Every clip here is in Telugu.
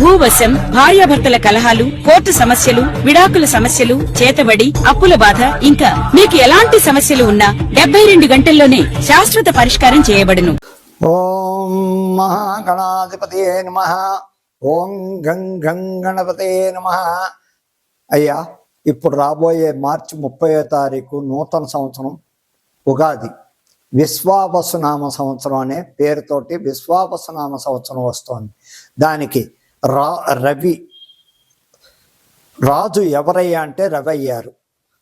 భూవశం భార్యాభర్తల కలహాలు కోర్టు సమస్యలు విడాకుల సమస్యలు చేతబడి అప్పుల బాధ ఇంకా మీకు ఎలాంటి సమస్యలు ఉన్నా డెబ్బై రెండు గంటల్లోనే శాశ్వత పరిష్కారం చేయబడును. ఓం మహాగణాధిపతే నమ. ఓం గం గం గణపతే నమ. అయ్యా ఇప్పుడు రాబోయే మార్చి ముప్పయో తారీఖు నూతన సంవత్సరం ఉగాది. విశ్వావసునామ సంవత్సరం అనే పేరుతోటి విశ్వావసునామ సంవత్సరం వస్తోంది. దానికి రా రవి. రాజు ఎవరయ్యా అంటే రవి అయ్యారు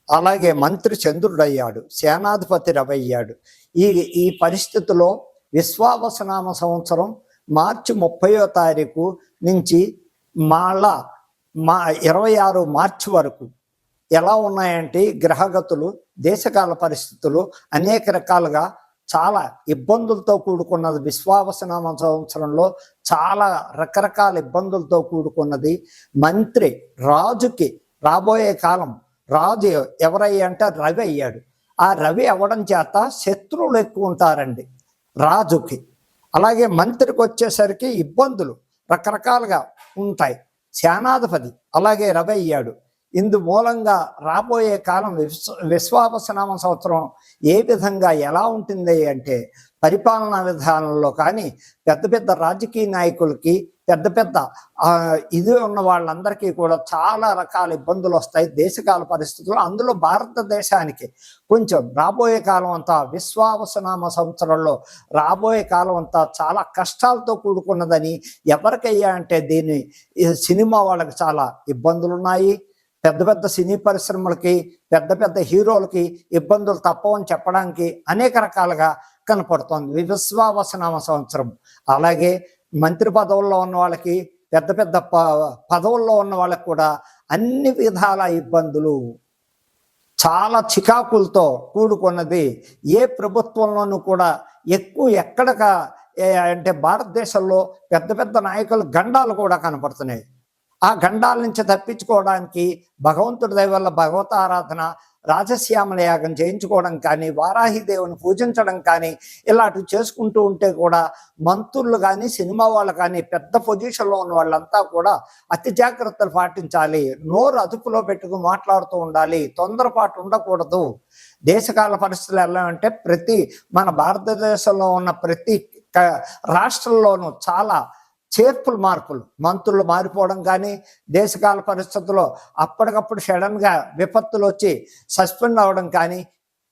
అలాగే మంత్రి చంద్రుడయ్యాడు సేనాధిపతి రవి అయ్యాడు ఈ ఈ పరిస్థితిలో విశ్వావసనామ సంవత్సరం మార్చి ముప్పయో తారీఖు నుంచి మళ్ళా మా ఇరవై ఆరు మార్చి వరకు. ఎలా ఉన్నాయంటే గ్రహగతులు దేశకాల పరిస్థితులు అనేక రకాలుగా చాలా ఇబ్బందులతో కూడుకున్నది విశ్వావసనామ సంవత్సరంలో చాలా రకరకాల ఇబ్బందులతో కూడుకున్నది. మంత్రి రాజుకి రాబోయే కాలం రాజు ఎవరయ్యంటే రవి అయ్యాడు. ఆ రవి అవ్వడం చేత శత్రువులు ఎక్కువ ఉంటారండి రాజుకి. అలాగే మంత్రికి వచ్చేసరికి ఇబ్బందులు రకరకాలుగా ఉంటాయి. సేనాధిపతి అలాగే రవి అయ్యాడు. ఇందు మూలంగా రాబోయే కాలం విశ్వ విశ్వాపసనామ సంవత్సరం ఏ విధంగా ఎలా ఉంటుంది అంటే పరిపాలనా విధానంలో కానీ పెద్ద పెద్ద రాజకీయ నాయకులకి పెద్ద పెద్ద ఇది ఉన్న వాళ్ళందరికీ కూడా చాలా రకాల ఇబ్బందులు వస్తాయి దేశకాల పరిస్థితులు అందులో భారతదేశానికి కొంచెం రాబోయే కాలం అంతా విశ్వావసనామ సంవత్సరంలో రాబోయే కాలం అంతా చాలా కష్టాలతో కూడుకున్నదని ఎవరికయ్యా అంటే దీన్ని సినిమా వాళ్ళకి చాలా ఇబ్బందులు ఉన్నాయి పెద్ద పెద్ద సినీ పరిశ్రమలకి పెద్ద పెద్ద హీరోలకి ఇబ్బందులు తప్పవని చెప్పడానికి అనేక రకాలుగా కనపడుతోంది. విశ్వావసనామ సంవత్సరం. అలాగే మంత్రి పదవుల్లో ఉన్న వాళ్ళకి పెద్ద పెద్ద ప పదవుల్లో ఉన్న వాళ్ళకి కూడా అన్ని విధాల ఇబ్బందులు చాలా చికాకులతో కూడుకున్నది ఏ ప్రభుత్వంలోనూ కూడా ఎక్కువ ఎక్కడక అంటే భారతదేశంలో పెద్ద పెద్ద నాయకుల గండాలు కూడా కనపడుతున్నాయి. ఆ గండాల నుంచి తప్పించుకోవడానికి భగవంతుడి దయ వల్ల భగవత ఆరాధన రాజశ్యామల యాగం చేయించుకోవడం కానీ వారాహి దేవుని పూజించడం కానీ ఇలాంటివి చేసుకుంటూ ఉంటే కూడా మంత్రులు కానీ సినిమా వాళ్ళు కానీ పెద్ద పొజిషన్లో ఉన్న వాళ్ళంతా కూడా అతి జాగ్రత్తలు పాటించాలి. నోరు అదుపులో పెట్టుకుని మాట్లాడుతూ ఉండాలి. తొందరపాటు ఉండకూడదు. దేశకాల పరిస్థితులు ఎలా అంటే ప్రతి మన భారతదేశంలో ఉన్న ప్రతి రాష్ట్రంలోనూ చాలా చేర్పులు మార్పులు. మంత్రులు మారిపోవడం కానీ దేశకాల పరిస్థితుల్లో అప్పటికప్పుడు సడన్గా విపత్తులు వచ్చి సస్పెండ్ అవ్వడం కానీ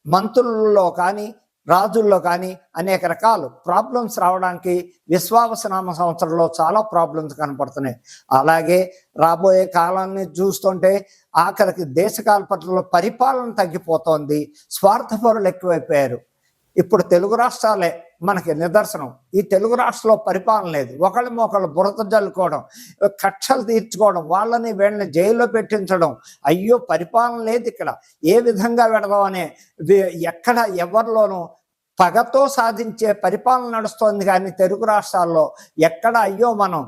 మంత్రుల్లో కానీ రాజుల్లో కానీ అనేక రకాలు ప్రాబ్లమ్స్ రావడానికి విశ్వావసనామ సంవత్సరంలో చాలా ప్రాబ్లమ్స్ కనపడుతున్నాయి. అలాగే రాబోయే కాలాన్ని చూస్తుంటే ఆఖరికి దేశకాల పట్ల పరిపాలన తగ్గిపోతోంది. స్వార్థపరులు ఎక్కువైపోయారు. ఇప్పుడు తెలుగు రాష్ట్రాలే మనకి నిదర్శనం. ఈ తెలుగు రాష్ట్రంలో పరిపాలన లేదు. ఒకళ్ళ ఒకళ్ళు బురద జల్లుకోవడం కక్షలు తీర్చుకోవడం వాళ్ళని వీళ్ళని జైల్లో పెట్టించడం. అయ్యో పరిపాలన లేదు ఇక్కడ. ఏ విధంగా పెడదాం అనే ఎక్కడ ఎవరిలోనూ పగతో సాధించే పరిపాలన నడుస్తోంది కానీ తెలుగు రాష్ట్రాల్లో ఎక్కడ అయ్యో మనం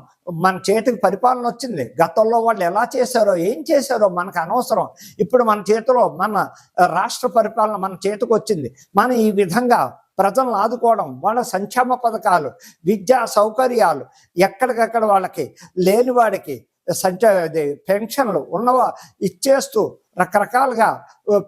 మన చేతికి పరిపాలన వచ్చింది. గతంలో వాళ్ళు ఎలా చేశారో ఏం చేశారో మనకు అనవసరం. ఇప్పుడు మన చేతిలో మన రాష్ట్ర పరిపాలన మన చేతికి వచ్చింది. మనం ఈ విధంగా ప్రజలను ఆదుకోవడం వాళ్ళ సంక్షేమ పథకాలు విద్యా సౌకర్యాలు ఎక్కడికక్కడ వాళ్ళకి లేని వాడికి సంచ పెన్షన్లు ఉన్నవా ఇచ్చేస్తూ రకరకాలుగా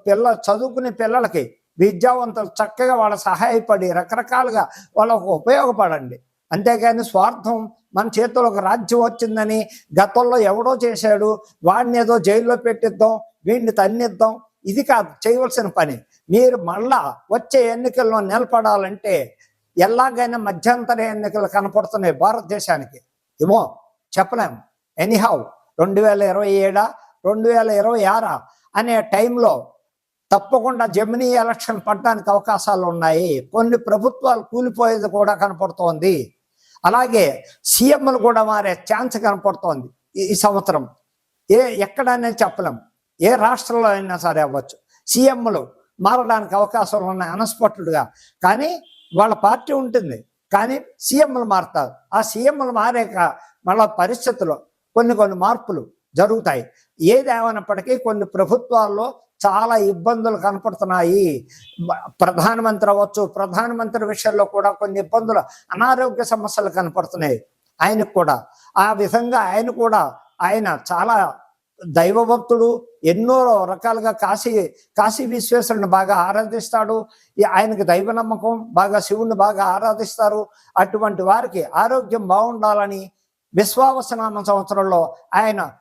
పిల్ల చదువుకునే పిల్లలకి విద్యావంతులు చక్కగా వాళ్ళ సహాయపడి రకరకాలుగా వాళ్ళకు ఉపయోగపడండి. అంతేగాని స్వార్థం మన చేతిలో ఒక రాజ్యం వచ్చిందని గతంలో ఎవడో చేశాడు వాడిని ఏదో జైల్లో పెట్టిద్దాం వీడిని తన్నిద్దాం ఇది కాదు చేయవలసిన పని. మీరు మళ్ళా వచ్చే ఎన్నికల్లో నిలబడాలంటే ఎలాగైనా మధ్యంతర ఎన్నికలు కనపడుతున్నాయి భారతదేశానికి. ఏమో చెప్పలేము ఎనీహౌ రెండు వేల ఇరవై ఏడా రెండు వేల ఇరవై ఆరా అనే టైంలో తప్పకుండా జమినీ ఎలక్షన్ పడడానికి అవకాశాలు ఉన్నాయి. కొన్ని ప్రభుత్వాలు కూలిపోయేది కూడా కనపడుతోంది. అలాగే సీఎంలు కూడా మారే ఛాన్స్ కనపడుతోంది ఈ- ఈ సంవత్సరం. ఏ ఎక్కడనే చెప్పలేం. ఏ రాష్ట్రంలో అయినా సరే అవ్వచ్చు. సీఎంలు మారడానికి అవకాశాలు ఉన్నాయి అనస్పట్టుడుగా. కానీ వాళ్ళ పార్టీ ఉంటుంది. కానీ సీఎంలు మారుతారు. ఆ సీఎంలు మారాక మళ్ళా పరిస్థితులు కొన్ని కొన్ని మార్పులు జరుగుతాయి. ఏదేమైనప్పటికీ కొన్ని ప్రభుత్వాల్లో చాలా ఇబ్బందులు కనపడుతున్నాయి. ప్రధానమంత్రి అవ్వచ్చు ప్రధానమంత్రి విషయంలో కూడా కొన్ని ఇబ్బందులు అనారోగ్య సమస్యలు కనపడుతున్నాయి. ఆయనకు కూడా. ఆ విధంగా ఆయన కూడా ఆయన చాలా దైవభక్తుడు ఎన్నో రకాలుగా కాశీ కాశీ విశ్వేశ్వరుని బాగా ఆరాధిస్తాడు. ఆయనకు ఆయనకి దైవ నమ్మకం బాగా శివుణ్ణి బాగా ఆరాధిస్తారు. అటువంటి వారికి ఆరోగ్యం బాగుండాలని విశ్వావసనామ సంవత్సరంలో ఆయన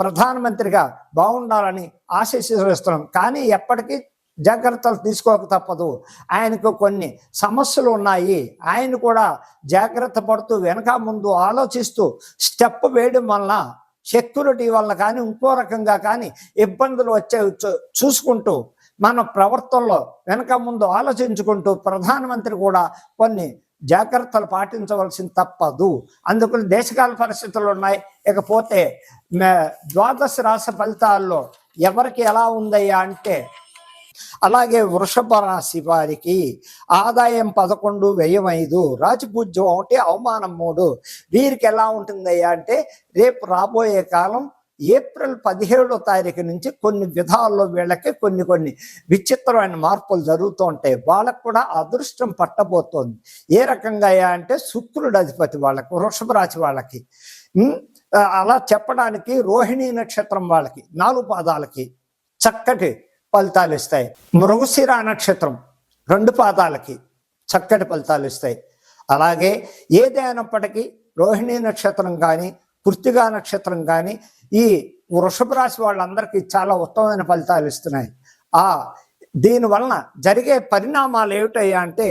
ప్రధానమంత్రిగా బాగుండాలని ఆశీస్సుస్తున్నాం కానీ ఎప్పటికీ జాగ్రత్తలు తీసుకోక తప్పదు. ఆయనకు కొన్ని సమస్యలు ఉన్నాయి. ఆయన కూడా జాగ్రత్త పడుతూ వెనక ముందు ఆలోచిస్తూ స్టెప్ వేయడం వలన సెక్యూరిటీ వల్ల కానీ ఇంకో రకంగా కానీ ఇబ్బందులు వచ్చే చూ- చూసుకుంటూ మన ప్రవర్తనలో వెనక ముందు ఆలోచించుకుంటూ ప్రధానమంత్రి కూడా కొన్ని జాగ్రత్తలు పాటించవలసింది తప్పదు. అందుకని దేశకాల పరిస్థితులు ఉన్నాయి. ఇకపోతే ద్వాదశ రాశి ఫలితాల్లో ఎవరికి ఎలా ఉందయ్యా అంటే అలాగే వృషభ రాశి వారికి ఆదాయం పదకొండు వ్యయం ఐదు రాజపూజ్యం ఒకటి అవమానం మూడు. వీరికి ఎలా ఉంటుందయ్యా అంటే రేపు రాబోయే కాలం ఏప్రిల్ పదిహేడో తారీఖు నుంచి కొన్ని విధాల్లో వీళ్ళకి కొన్ని కొన్ని విచిత్రమైన మార్పులు జరుగుతూ ఉంటాయి. వాళ్ళకు కూడా అదృష్టం పట్టబోతోంది. ఏ రకంగా అయ్యా అంటే శుక్రుడు అధిపతి వాళ్ళకి వృషభ రాశి వాళ్ళకి. అలా చెప్పడానికి రోహిణీ నక్షత్రం వాళ్ళకి నాలుగు పాదాలకి చక్కటి ఫలితాలు ఇస్తాయి. మృగశిర నక్షత్రం రెండు పాదాలకి చక్కటి ఫలితాలు ఇస్తాయి. అలాగే ఏదైనప్పటికీ రోహిణి నక్షత్రం కానీ కృత్తిగా నక్షత్రం కానీ ఈ వృషభ రాశి వాళ్ళందరికీ చాలా ఉత్తమమైన ఫలితాలు ఇస్తున్నాయి. ఆ దీనివలన జరిగే పరిణామాలు ఏమిటయ్యా అంటే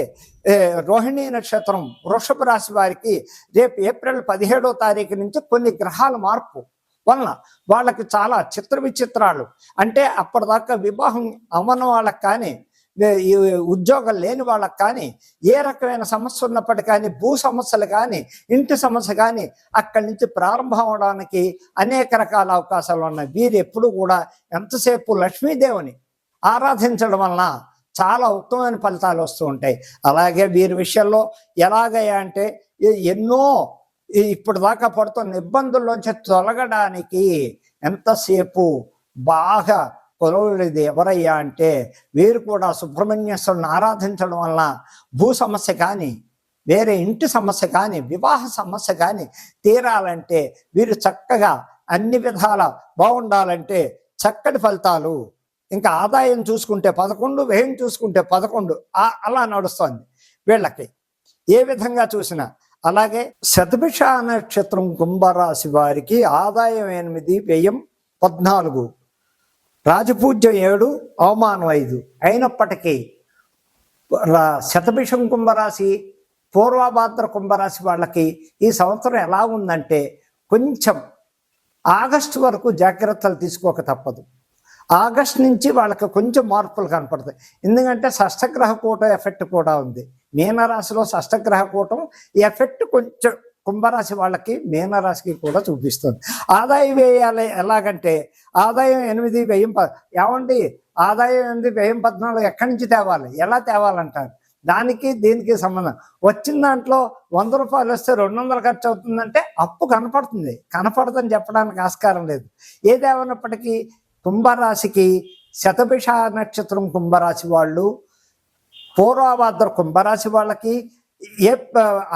రోహిణి రోహిణీ నక్షత్రం వృషభ రాశి వారికి రేపు ఏప్రిల్ పదిహేడో తారీఖు నుంచి కొన్ని గ్రహాల మార్పు వలన వాళ్ళకి చాలా చిత్ర విచిత్రాలు. అంటే అప్పటిదాకా వివాహం అవ్వన వాళ్ళకి కానీ ఈ ఉద్యోగం లేని వాళ్ళకి కానీ ఏ రకమైన సమస్య ఉన్నప్పటికీ కానీ భూ సమస్యలు కానీ ఇంటి సమస్య కానీ అక్కడి నుంచి ప్రారంభం అవడానికి అనేక రకాల అవకాశాలు ఉన్నాయి. వీరు ఎప్పుడు కూడా ఎంతసేపు లక్ష్మీదేవిని ఆరాధించడం వలన చాలా ఉత్తమమైన ఫలితాలు వస్తూ ఉంటాయి. అలాగే వీరి విషయంలో ఎలాగయ్యా అంటే ఎన్నో ఇప్పుడు దాకా పడుతున్న ఇబ్బందుల్లోంచి తొలగడానికి ఎంతసేపు బాగా కొలవలేదు ఎవరయ్యా అంటే వీరు కూడా సుబ్రహ్మణ్యేశ్వరుని ఆరాధించడం వలన భూ సమస్య కానీ వేరే ఇంటి సమస్య కానీ వివాహ సమస్య కానీ తీరాలంటే వీరు చక్కగా అన్ని విధాల బాగుండాలంటే చక్కటి ఫలితాలు. ఇంకా ఆదాయం చూసుకుంటే పదకొండు వ్యయం చూసుకుంటే పదకొండు ఆ- అలా నడుస్తుంది వీళ్ళకి. ఏ విధంగా చూసినా అలాగే శతభిష నక్షత్రం కుంభరాశి వారికి ఆదాయం ఎనిమిది వ్యయం పద్నాలుగు రాజపూజ్యం ఏడు అవమానం ఐదు. అయినప్పటికీ రా- శతభిషం కుంభరాశి పూర్వభాద్ర కుంభరాశి వాళ్ళకి ఈ సంవత్సరం ఎలా ఉందంటే కొంచెం ఆగస్టు వరకు జాగ్రత్తలు తీసుకోక తప్పదు. ఆగస్ట్ నుంచి వాళ్ళకి కొంచెం మార్పులు కనపడతాయి. ఎందుకంటే షష్టగ్రహ కూటం ఎఫెక్ట్ కూడా ఉంది. మీనరాశిలో షష్టగ్రహ కూటం ఎఫెక్ట్ కొంచెం కుంభరాశి వాళ్ళకి మీనరాశికి కూడా చూపిస్తుంది. ఆదాయ వ్యయాలు ఎలాగంటే ఆదాయం ఎనిమిది వ్యయం ప ఏమండి? ఆదాయం ఎనిమిది వ్యయం పద్నాలుగు ఎక్కడి నుంచి తేవాలి? ఎలా తేవాలంటారు? దానికి దీనికి సంబంధం. వచ్చిన దాంట్లో వంద రూపాయలు వస్తే రెండు వందలు ఖర్చు అవుతుందంటే అప్పు కనపడుతుంది. కనపడదని చెప్పడానికి ఆస్కారం లేదు. ఏదేమైనప్పటికీ కుంభరాశికి శతభిష నక్షత్రం కుంభరాశి వాళ్ళు పూర్వభాద్ర కుంభరాశి వాళ్ళకి ఏ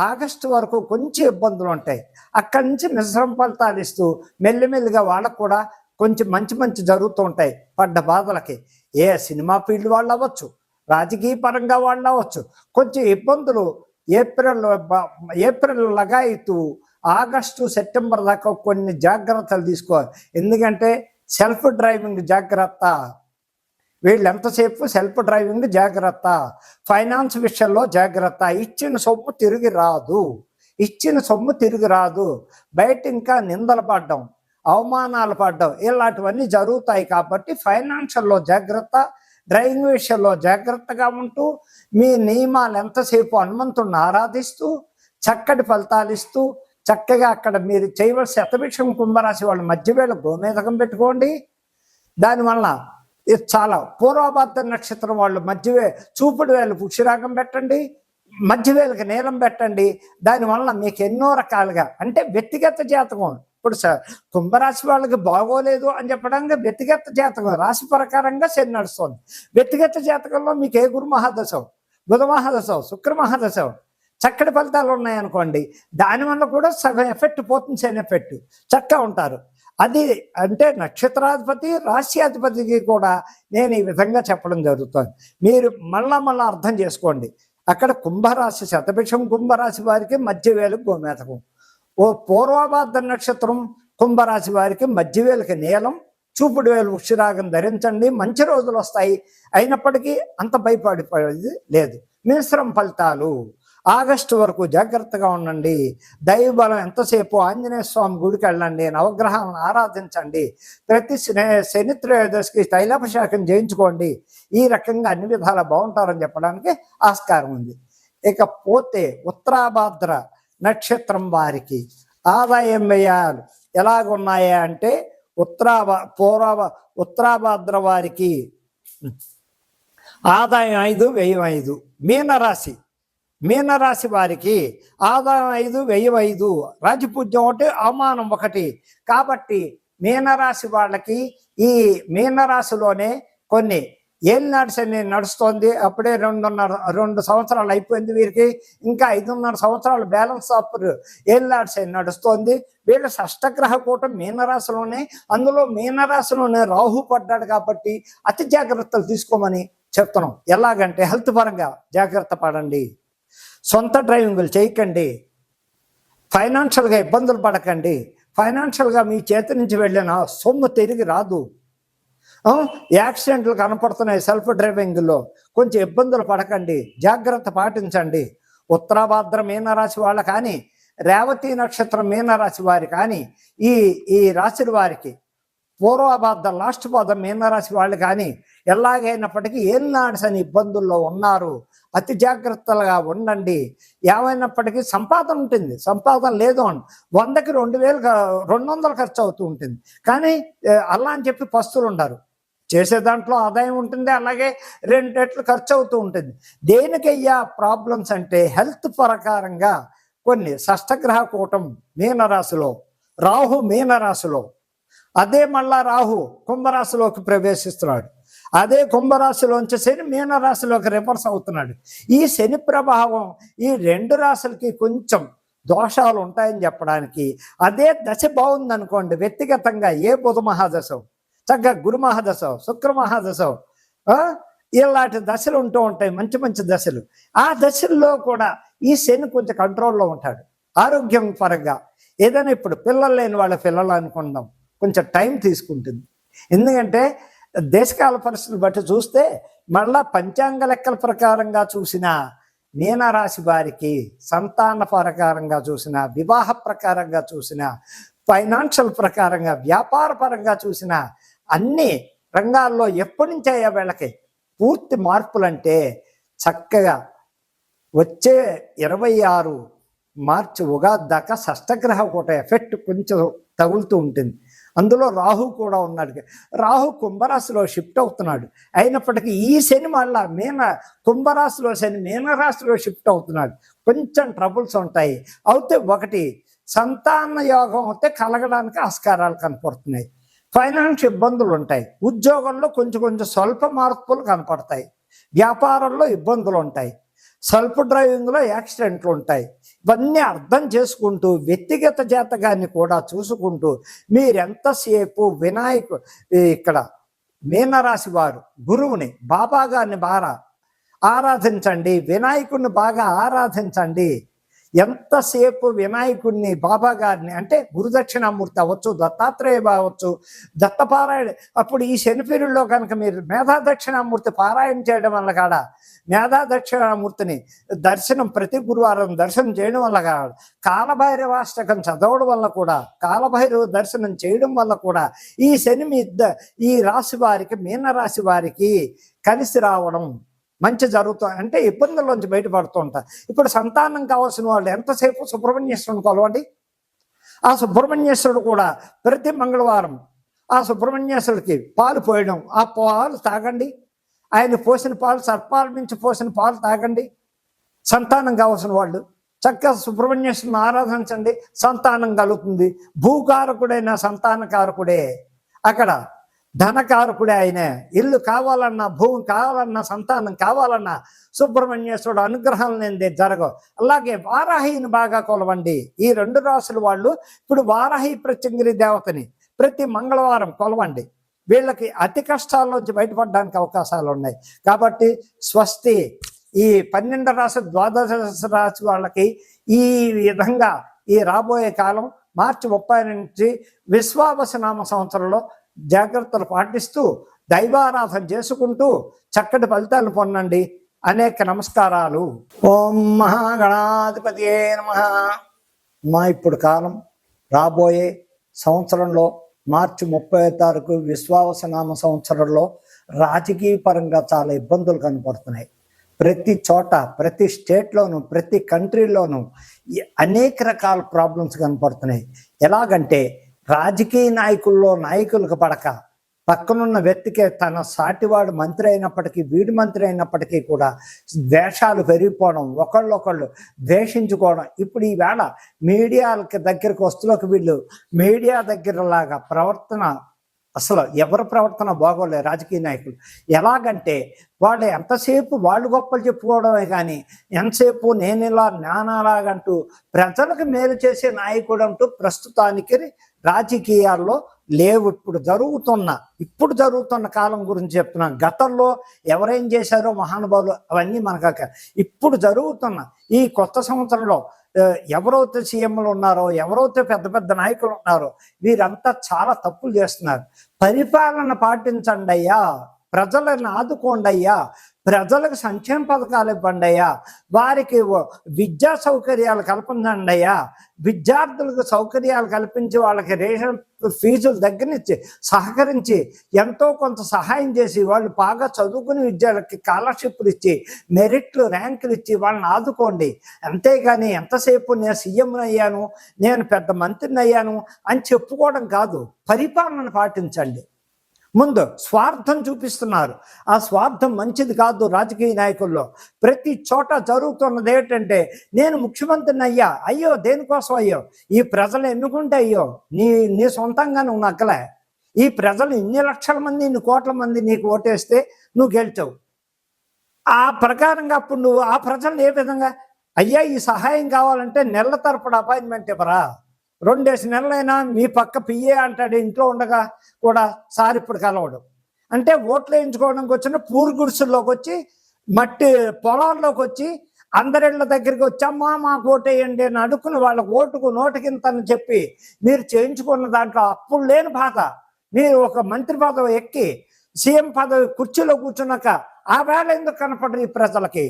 ఆగస్టు వరకు కొంచెం ఇబ్బందులు ఉంటాయి. అక్కడి నుంచి మిశ్రమ ఫలితాలు ఇస్తూ మెల్లిమెల్లిగా వాళ్ళకు కూడా కొంచెం మంచి మంచి జరుగుతూ ఉంటాయి పడ్డ బాధలకి. ఏ సినిమా ఫీల్డ్ వాళ్ళు అవ్వచ్చు రాజకీయ పరంగా వాళ్ళు అవ్వచ్చు కొంచెం ఇబ్బందులు ఏప్రిల్ ఏప్రిల్ లగాయితూ ఆగస్టు సెప్టెంబర్ దాకా కొన్ని జాగ్రత్తలు తీసుకోవాలి. ఎందుకంటే సెల్ఫ్ డ్రైవింగ్ జాగ్రత్త. వీళ్ళు ఎంతసేపు సెల్ఫ్ డ్రైవింగ్ జాగ్రత్త? ఫైనాన్స్ విషయంలో జాగ్రత్త. ఇచ్చిన సొమ్ము తిరిగి రాదు. ఇచ్చిన సొమ్ము తిరిగి రాదు. బయట ఇంకా నిందలు పడ్డం అవమానాలు పడ్డం ఇలాంటివన్నీ జరుగుతాయి కాబట్టి ఫైనాన్షియల్లో జాగ్రత్త డ్రైవింగ్ విషయంలో జాగ్రత్తగా ఉంటూ మీ నియమాలు ఎంతసేపు హనుమంతుడిని ఆరాధిస్తూ చక్కటి ఫలితాలు ఇస్తూ చక్కగా అక్కడ మీరు చేయవలసిన శతభిక్షం కుంభరాశి వాళ్ళ మధ్యవేళ గోమేధకం పెట్టుకోండి. దానివల్ల ఇది చాలా పూర్వభద్ర నక్షత్రం వాళ్ళు మధ్యవే చూపుడు వేలు పుక్షిరాగం పెట్టండి. మధ్యవేలకు నీలం పెట్టండి. దానివల్ల మీకు ఎన్నో రకాలుగా అంటే వ్యక్తిగత జాతకం. ఇప్పుడు స- కుంభరాశి వాళ్ళకి బాగోలేదు అని చెప్పడానికి వ్యక్తిగత జాతకం రాశి ప్రకారంగా శని నడుస్తుంది. వ్యక్తిగత జాతకంలో మీకు ఏ గురు మహాదశం? బుధ మహాదశం శుక్ర మహాదశం? చక్కటి ఫలితాలు ఉన్నాయనుకోండి దానివల్ల కూడా సగం ఎఫెక్ట్ పోతుంది శని ఎఫెక్ట్. చక్కగా ఉంటారు. అది అంటే నక్షత్రాధిపతి రాశ్యాధిపతికి కూడా నేను ఈ విధంగా చెప్పడం జరుగుతుంది. మీరు మళ్ళా మళ్ళీ అర్థం చేసుకోండి. అక్కడ కుంభరాశి శతభిషం కుంభరాశి వారికి మధ్యవేలు గోమేతకం ఓ పూర్వభాద్ర నక్షత్రం కుంభరాశి వారికి మధ్యవేలకి నీలం చూపుడు వేలు వృక్షరాగం ధరించండి మంచి రోజులు వస్తాయి. అయినప్పటికీ అంత భయపడిపోయేది లేదు. మిశ్రమ ఫలితాలు. ఆగస్టు వరకు జాగ్రత్తగా ఉండండి. దైవబలం ఎంతసేపు ఆంజనేయ స్వామి గుడికి వెళ్ళండి నవగ్రహాలను ఆరాధించండి. ప్రతి శని త్రయోదశికి తైలాభిషేకం చేయించుకోండి. ఈ రకంగా అన్ని విధాలా బాగుంటారని చెప్పడానికి ఆస్కారం ఉంది. ఇక పోతే ఉత్తరాభాద్ర నక్షత్రం వారికి ఆదాయం వ్యయాలు ఎలాగున్నాయా అంటే ఉత్తరాభా పూర్వ ఉత్తరాభాద్ర వారికి ఆదాయం ఐదు వ్యయం ఐదు. మీనరాశి మీనరాశి వారికి ఆదాయం ఐదు వ్యయం ఐదు రాజపూజ్యం ఒకటి అవమానం ఒకటి. కాబట్టి మీనరాశి వాళ్ళకి ఈ మీనరాశిలోనే కొన్ని ఏలినాడు శని నడుస్తోంది. అప్పుడే రెండున్నర రెండు సంవత్సరాలు అయిపోయింది వీరికి. ఇంకా ఐదున్నర సంవత్సరాలు బ్యాలెన్స్ ఆఫ్ ఏలినాడు నడుస్తోంది. వీళ్ళ షష్టగ్రహ కూటం మీనరాశిలోనే అందులో మీనరాశిలోనే రాహు పడ్డాడు కాబట్టి అతి జాగ్రత్తలు తీసుకోమని చెప్తున్నాం. ఎలాగంటే హెల్త్ పరంగా జాగ్రత్త పడండి. సొంత డ్రైవింగ్లు చేయకండి. ఫైనాన్షియల్గా ఇబ్బందులు పడకండి. ఫైనాన్షియల్గా మీ చేతి నుంచి వెళ్ళిన సొమ్ము తిరిగి రాదు. యాక్సిడెంట్లు కనపడుతున్నాయి సెల్ఫ్ డ్రైవింగ్లో కొంచెం ఇబ్బందులు పడకండి. జాగ్రత్త పాటించండి. ఉత్తరాభాద్ర మీనరాశి వాళ్ళ కానీ రేవతి నక్షత్రం మీనరాశి వారి కానీ ఈ ఈ రాశుల వారికి పూర్వభాద్ర లాస్ట్ పాదం మీనరాశి వాళ్ళు కానీ ఎలాగైనప్పటికీ ఏలినాడ్స్ అని ఇబ్బందుల్లో ఉన్నారు? అతి జాగ్రత్తలుగా ఉండండి. ఏమైనప్పటికీ సంపాదన ఉంటుంది. సంపాదన లేదు అని వందకి రెండు వేలు రెండు వందలు ఖర్చు అవుతూ ఉంటుంది. కానీ అలా అని చెప్పి పస్తులు ఉండరు. చేసే దాంట్లో ఆదాయం ఉంటుంది. అలాగే రెండు రెట్లు ఖర్చు అవుతూ ఉంటుంది. దేనికయ్యా ప్రాబ్లమ్స్ అంటే హెల్త్ ప్రకారంగా కొన్ని షష్టగ్రహ కూటం మీనరాశిలో రాహు మీనరాశిలో అదే మళ్ళా రాహు కుంభరాశిలోకి ప్రవేశిస్తున్నాడు. అదే కుంభరాశిలోంచి శని మీనరాశిలోకి రివర్స్ అవుతున్నాడు. ఈ శని ప్రభావం ఈ రెండు రాశులకి కొంచెం దోషాలు ఉంటాయని చెప్పడానికి అదే దశ బాగుందనుకోండి వ్యక్తిగతంగా ఏ బుధ మహాదశం చక్కగా గురు మహాదశం శుక్ర మహాదశం ఇలాంటి దశలు ఉంటూ ఉంటాయి మంచి మంచి దశలు. ఆ దశల్లో కూడా ఈ శని కొంచెం కంట్రోల్లో ఉంటాడు ఆరోగ్యం పరంగా. ఏదైనా ఇప్పుడు పిల్లలు లేని వాళ్ళ పిల్లలు అనుకుందాం కొంచెం టైం తీసుకుంటుంది. ఎందుకంటే దేశకాల పరిస్థితులు బట్టి చూస్తే మళ్ళా పంచాంగ లెక్కల ప్రకారంగా చూసిన మీనరాశి వారికి సంతాన ప్రకారంగా చూసిన వివాహ ప్రకారంగా చూసిన ఫైనాన్షియల్ ప్రకారంగా వ్యాపార పరంగా చూసిన అన్ని రంగాల్లో ఎప్పటి నుంచి అయ్యా వీళ్ళకి పూర్తి మార్పులంటే చక్కగా వచ్చే ఇరవై ఆరు మార్చి ఉగాది దాకా షష్టగ్రహ కూట ఎఫెక్ట్ కొంచెం తగులుతూ ఉంటుంది. అందులో రాహు కూడా ఉన్నాడు. రాహు కుంభరాశిలో షిఫ్ట్ అవుతున్నాడు. అయినప్పటికీ ఈ శని మళ్ళా మీన కుంభరాశిలో శని మీనరాశిలో షిఫ్ట్ అవుతున్నాడు. కొంచెం ట్రబుల్స్ ఉంటాయి. అయితే ఒకటి సంతాన యోగం అయితే కలగడానికి ఆస్కారాలు కనపడుతున్నాయి. ఫైనాన్స్ ఇబ్బందులు ఉంటాయి. ఉద్యోగంలో కొంచెం కొంచెం స్వల్ప మార్పులు కనపడతాయి. వ్యాపారంలో ఇబ్బందులు ఉంటాయి. సెల్ఫ్ డ్రైవింగ్లో యాక్సిడెంట్లు ఉంటాయి. ఇవన్నీ అర్థం చేసుకుంటూ వ్యక్తిగత జాతకాన్ని కూడా చూసుకుంటూ మీరెంతసేపు వినాయకు ఇక్కడ మీనరాశి వారు గురువుని బాబా గారిని బాగా ఆరాధించండి వినాయకుడిని బాగా ఆరాధించండి. ఎంతసేపు వినాయకుడిని బాబా గారిని అంటే గురుదక్షిణామూర్తి అవ్వచ్చు దత్తాత్రేయ అవ్వచ్చు దత్తపారాయణ అప్పుడు ఈ శని కనుక మీరు మేధా దక్షిణామూర్తి పారాయణ చేయడం వల్ల కాడ మేధా దక్షిణామూర్తిని దర్శనం ప్రతి గురువారం దర్శనం చేయడం వల్ల కాడ కాలభైరవాష్టకం చదవడం వల్ల కూడా కాలభైరవ దర్శనం చేయడం వల్ల కూడా ఈ శని మీద ఈ రాశి వారికి మీన రాశి వారికి కలిసి రావడం మంచి జరుగుతుంది అంటే ఇబ్బందుల్లోంచి బయటపడుతూ ఉంటారు ఇప్పుడు సంతానం కావాల్సిన వాళ్ళు ఎంతసేపు సుబ్రహ్మణ్యేశ్వరుని కొలవండి? ఆ సుబ్రహ్మణ్యేశ్వరుడు కూడా ప్రతి మంగళవారం ఆ సుబ్రహ్మణ్యేశ్వరుడికి పాలు పోయడం. ఆ పాలు తాగండి. ఆయన పోసిన పాలు సర్పాల నుంచి పోసిన పాలు తాగండి. సంతానం కావాల్సిన వాళ్ళు చక్కగా సుబ్రహ్మణ్యేశ్వరుని ఆరాధించండి. సంతానం కలుగుతుంది. భూకారకుడైన సంతానకారకుడే అక్కడ ధనకారకుడే ఆయనే. ఇల్లు కావాలన్నా భూమి కావాలన్నా సంతానం కావాలన్నా సుబ్రహ్మణ్యేశ్వరుడు అనుగ్రహం లేనిదే జరగవు అలాగే వారాహిని బాగా కొలవండి. ఈ రెండు రాసుల వాళ్ళు ఇప్పుడు వారాహి ప్రత్యంగిరి దేవతని ప్రతి మంగళవారం కొలవండి. వీళ్ళకి అతి కష్టాల నుంచి బయటపడడానికి అవకాశాలు ఉన్నాయి. కాబట్టి స్వస్తి. ఈ పన్నెండు రాశి ద్వాదశ రాశి వాళ్ళకి ఈ విధంగా ఈ రాబోయే కాలం మార్చి ముప్పై నుంచి విశ్వావసనామ సంవత్సరంలో జాగ్రత్తలు పాటిస్తూ దైవారాధన చేసుకుంటూ చక్కటి ఫలితాలను పొందండి. అనేక నమస్కారాలు. ఓం మహాగణాధిపతి నమ. మా ఇప్పుడు కాలం రాబోయే సంవత్సరంలో మార్చి ముప్పై తారీఖు విశ్వావసనామ సంవత్సరంలో రాజకీయ పరంగా చాలా ఇబ్బందులు కనపడుతున్నాయి. ప్రతి చోట ప్రతి స్టేట్లోనూ ప్రతి కంట్రీలోనూ అనేక రకాల ప్రాబ్లమ్స్ కనపడుతున్నాయి. ఎలాగంటే రాజకీయ నాయకుల్లో నాయకులకు పడక. పక్కనున్న వ్యక్తికే తన సాటివాడు మంత్రి అయినప్పటికీ వీడి మంత్రి అయినప్పటికీ కూడా ద్వేషాలు పెరిగిపోవడం ఒకళ్ళొకళ్ళు ద్వేషించుకోవడం. ఇప్పుడు ఈవేళ మీడియాలకి దగ్గరికి వస్తువులకు వీళ్ళు మీడియా దగ్గరలాగా ప్రవర్తన అసలు ఎవరి ప్రవర్తన బాగోలేదు రాజకీయ నాయకులు. ఎలాగంటే వాళ్ళు ఎంతసేపు వాళ్ళు గొప్పలు చెప్పుకోవడమే కానీ ఎంతసేపు నేను ఇలా జ్ఞానాలాగంటూ ప్రజలకు మేలు చేసే నాయకుడు అంటూ ప్రస్తుతానికి రాజకీయాల్లో లేవు. ఇప్పుడు జరుగుతున్న ఇప్పుడు జరుగుతున్న కాలం గురించి చెప్తున్నాను. గతంలో ఎవరేం చేశారో మహానుభావులు అవన్నీ మనకు ఇప్పుడు జరుగుతున్న ఈ కొత్త సంవత్సరంలో ఎవరైతే సీఎంలు ఉన్నారో ఎవరైతే పెద్ద పెద్ద నాయకులు ఉన్నారో వీరంతా చాలా తప్పులు చేస్తున్నారు. పరిపాలన పాటించండి అయ్యా. ప్రజలను ఆదుకోండి అయ్యా. ప్రజలకు సంక్షేమ పథకాలు ఇవ్వండి అయ్యా. వారికి విద్యా సౌకర్యాలు కల్పించండి అయ్యా. విద్యార్థులకు సౌకర్యాలు కల్పించి వాళ్ళకి రేషన్ ఫీజుల దగ్గర నుంచి సహకరించి ఎంతో కొంత సహాయం చేసి వాళ్ళు బాగా చదువుకుని విద్యార్థులకి స్కాలర్షిప్లు ఇచ్చి మెరిట్లు ర్యాంకులు ఇచ్చి వాళ్ళని ఆదుకోండి. అంతేగాని ఎంతసేపు నేను సీఎం అయ్యాను నేను పెద్ద మంత్రిని అయ్యాను అని చెప్పుకోవడం కాదు పరిపాలన పాటించండి. ముందు స్వార్థం చూపిస్తున్నారు. ఆ స్వార్థం మంచిది కాదు రాజకీయ నాయకుల్లో. ప్రతి చోట జరుగుతున్నది ఏంటంటే నేను ముఖ్యమంత్రిని అయ్యా అయ్యో దేనికోసం అయ్యో? ఈ ప్రజలు ఎన్నుకుంటే అయ్యో? నీ నీ సొంతంగా నువ్వు నక్కలే ఈ ప్రజలు ఇన్ని లక్షల మంది ఇన్ని కోట్ల మంది నీకు ఓటేస్తే నువ్వు గెలిచావు. ఆ ప్రకారంగా అప్పుడు నువ్వు ఆ ప్రజలు ఏ విధంగా? అయ్యా ఈ సహాయం కావాలంటే నెల తరపుడు అపాయింట్మెంట్ ఇవ్వరా? రెండేసి నెలలైనా మీ పక్క పిఏ అంటాడు ఇంట్లో ఉండగా కూడా సార్ ఇప్పుడు కలవడు అంటే ఓట్లు వేయించుకోవడానికి వచ్చిన పూర్ గుడిసెల్లోకి వచ్చి మట్టి పొలాల్లోకి వచ్చి అందరిళ్ళ దగ్గరికి వచ్చి అమ్మా మాకు ఓటేయండి అని అడుక్కుని వాళ్ళ ఓటుకు నోటికింత అని చెప్పి మీరు చేయించుకున్న దాంట్లో అప్పుడు లేని బాధ. మీరు ఒక మంత్రి పదవి ఎక్కి సీఎం పదవి కుర్చీలో కూర్చున్నాక ఆ వేళ ఎందుకు కనపడరు ఈ ప్రజలకి?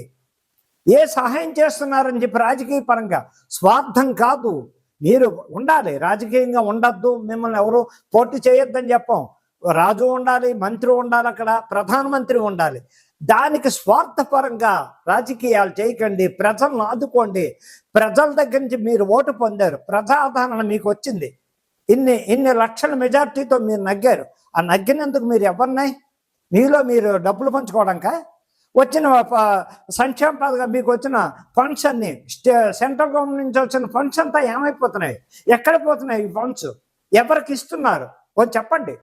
ఏ సహాయం చేస్తున్నారని చెప్పి రాజకీయ పరంగా స్వార్థం కాదు. మీరు ఉండాలి రాజకీయంగా ఉండద్దు మిమ్మల్ని ఎవరు పోటీ చేయొద్దని చెప్పం. రాజు ఉండాలి మంత్రి ఉండాలి అక్కడ ప్రధానమంత్రి ఉండాలి. దానికి స్వార్థపరంగా రాజకీయాలు చేయకండి ప్రజలను ఆదుకోండి. ప్రజల దగ్గర నుంచి మీరు ఓటు పొందారు ప్రజాదరణ మీకు వచ్చింది. ఇన్ని ఇన్ని లక్షల మెజార్టీతో మీరు నగ్గారు. ఆ నగ్గినందుకు మీరు ఎవరినాయి మీలో మీరు డబ్బులు పంచుకోవడానికా? వచ్చిన సంక్షేమ పథకం మీకు వచ్చిన ఫండ్స్ అన్ని. స్టే సెంట్రల్ గవర్నమెంట్ నుంచి వచ్చిన ఫండ్స్ అంతా ఏమైపోతున్నాయి? ఎక్కడ పోతున్నాయి ఈ ఫండ్స్ ఎవరికి ఇస్తున్నారు? చెప్పండి.